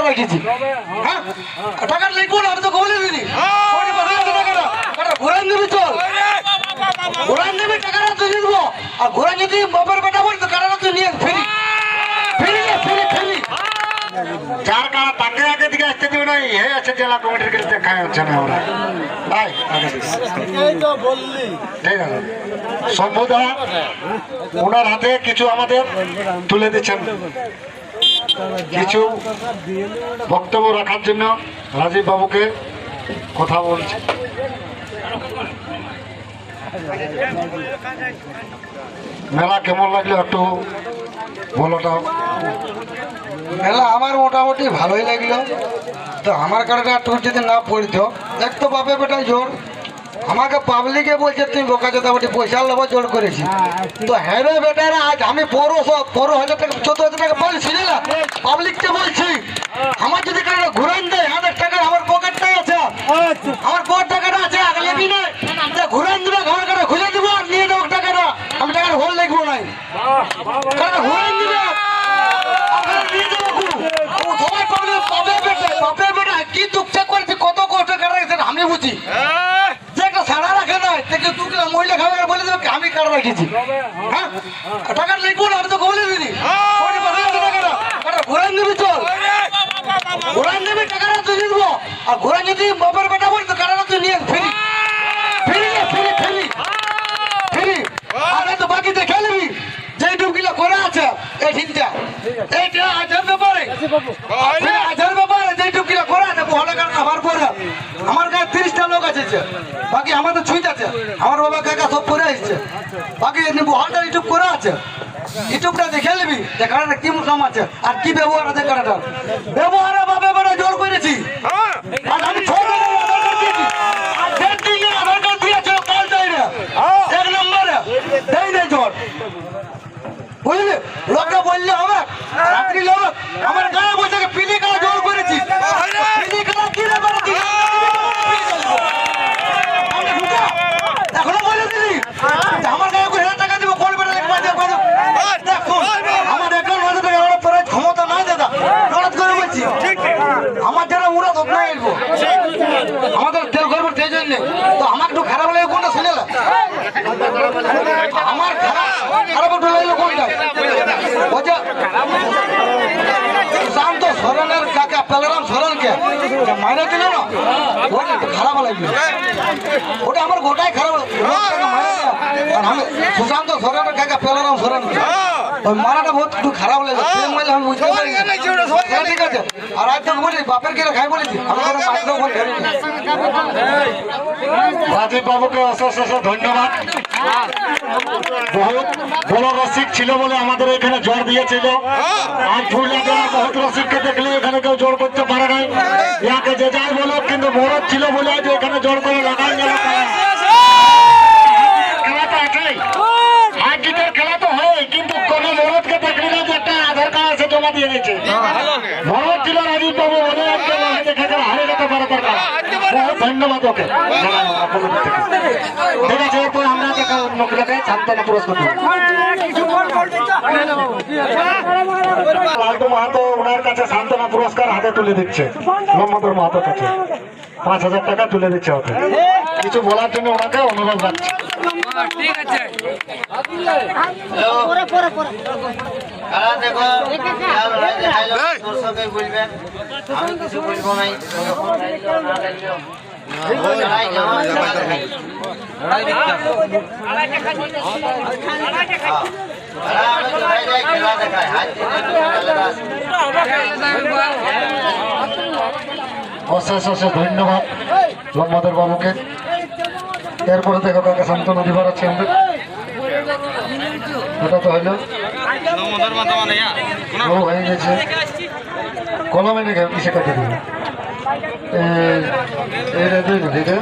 হ্যাঁ? টাকা লিখব না আমি তো বলে দিদি টাকা ঘুরান চল। ঘুরান দিবি টাকাটা তুই দিয়ে দেবো আর ঘুরান যদি বাবার বেটা বলি তো টাকাটা তুই নিয়ে ফিরি। ফিরি না ফিরি ফিরি। যার কারণে তাকে আগে দিকে আসতে দিবে না এই আছে জেলা কমিটির কাছে দেখা হচ্ছে না আমরা তাই আগে ঠিক আছে সম্ভুদা ওনার হাতে কিছু আমাদের তুলে দিচ্ছেন। কিছু বক্তব্য রাখার জন্য রাজীব বাবুকে কথা বলছি। মেলা কেমন লাগল একটু বলোটাও মেলা আমার মোটামুটি ভালোই লাগল। তো আমার কারণে একটু যদি না পড়তো এক তো বাপে বেটাই জোর। আমাকে পাবলিকে বলছে তুমি বোকা জোতা বটি পয়সা লোভ জোর করেছি। তো হ্যাঁ রে বেটারা আজ আমি পনেরো সব পনেরো হাজার টাকা চোদ্দ হাজার টাকা বলছি না? পাবলিককে বলছি আমার যদি কারণে ঘুরান দেয় হাজার টাকা আমার পকেটটাই আছে। আমার পকেট টাকাটা আছে আগে লেবি নাই ঘুরান দিবে ঘর কাটা খুলে দিব আর নিয়ে দেবো টাকাটা। আমি টাকার হোল লিখব নাই। কারণ ঘুরান দিবে আপনারা নিয়ে যাব খুব। ও সবাই পাবলে পাবে বেটা, পাবে বেটা। কি দুঃখে করেছে, কত কষ্ট করে রেখেছে, আমি বুঝি। যে একটা ছাড়া রাখে নাই, তাকে তুই না মহিলা খাবে আর কারা রেখেছি। হ্যাঁ? টাকা লিখব না, আমি তোকে বলে দিদি। আছে টাকাটা। ঘুরান দিবি চল। ঘুরান দিবি, টাকাটা তুই দেবো। আর ঘুরান যদি বাবার বেটা বলি তো টাকাটা তুই নিয়ে ফিরি ফিরি ফিরি ফিরি ফিরি আর তো বাকি দেখে নিবি যেই ডুবকিলা করে আছে এই ঠিকটা এইটা আজের ব্যাপারে এই আজের ব্যাপারে যেই ডুবকিলা করে আছে বহলে কার আমার পরে আমার কাছে যে। বাকি আমাদের ছুঁই আছে। আমার বাবা কাকা সব করে আসছে। বাকি বহলটা ইউটিউব করে আছে। ইউটিউবটা দেখে নিবি যে কারণে কি মুসলাম আছে আর কি ব্যবহার আছে কারণটা ব্যবহারে বাবা বেড়া জোর করেছি। আর আমি ছোট আধার কার্ড দিয়েছি আর ডেন্টিং এর আধার কার্ড দিয়েছে পাল্টাই রে এক নম্বরে দেই নেই জোর বুঝলি লোকটা বললে হবে রাত্রি লোক আমার গায়ে বসে পিলি কালা জোর করেছি পিলি কালা কি রে করেছি আমি ঢুকা এখনও বলে দিলি যে আমার গায়ে করে হাজার টাকা দিব কোন বেটা লিখবা দেখ বাজো দেখ শোন, আমার একাউন্ট হাজার টাকা আমার তোর ক্ষমতা নাই দাদা জড়াত করে বলছি আমার যারা উড়া তো না এলবো আমাদের তেল করব সেই জন্য। তো আমার একটু খারাপ লাগে কোনটা শুনে আমার খারাপ খারাপ একটু লাগল কোনটা? বলছে, শান্ত সরণের কাকা, পেলারাম সরণকে মাইনে দিল না? খারাপ লাগল ওটা আমার গোটাই খারাপ সুশান্ত সরণের কাকা, পেলারাম সরণ ওই মারাটা বহুত একটু খারাপ লাগল প্রেম মাইলে আমি বুঝতে পারি না। হ্যাঁ, ঠিক আছে। আর আজ তোকে বলি বাপের কিনা খাই বলেছি? আমি কোনো মাইক্রোফোন ধরিনি রাজীব বাবুকে অশেষ অশেষ ধন্যবাদ। বহুত বড় রসিক ছিল বলে আমাদের এখানে জোর দিয়েছিল। আর পুরুলিয়া জেলার বহুত রসিককে দেখলে এখানে কেউ জোর করতে পারে নাই। ইয়াকে যে যাই বলো কিন্তু মরদ ছিল বলে আজ এখানে জোর করে লাগাই গেল খেলা তো আছেই হাত জিতের খেলা তো হয় কিন্তু কোন মরদকে দেখলি না যে একটা আধার কার্ড আছে জমা দিয়ে দিয়েছে মরদ ছিল রাজীব বাবু মনে রাখতে দেখে গেলে হারে যেতে পারে তার কাজ বহুত ঠিক আছে লালটু মাহাতো ওনার কাছে সান্ত্বনা পুরস্কার হাতে তুলে দিচ্ছে। মোহাম্মদুর মাহাতোর পাঁচ হাজার টাকা তুলে দিচ্ছে ওকে। কিছু বলার জন্য ওনাকে অনুরোধ রাখছি। দর্শকে বলবেন আমি কিছু বলব নাই অশেষ অশেষ ধন্যবাদ মোহাম্মদের বাবুকে। এরপরে দেখো কাকে সান্ত্বনা দিবার আছে। আমাদের এটা তো হইল ও হয়ে গেছে। কলমে নাকি কিসে কাটে দিবে। এই এইটা দুই দিকে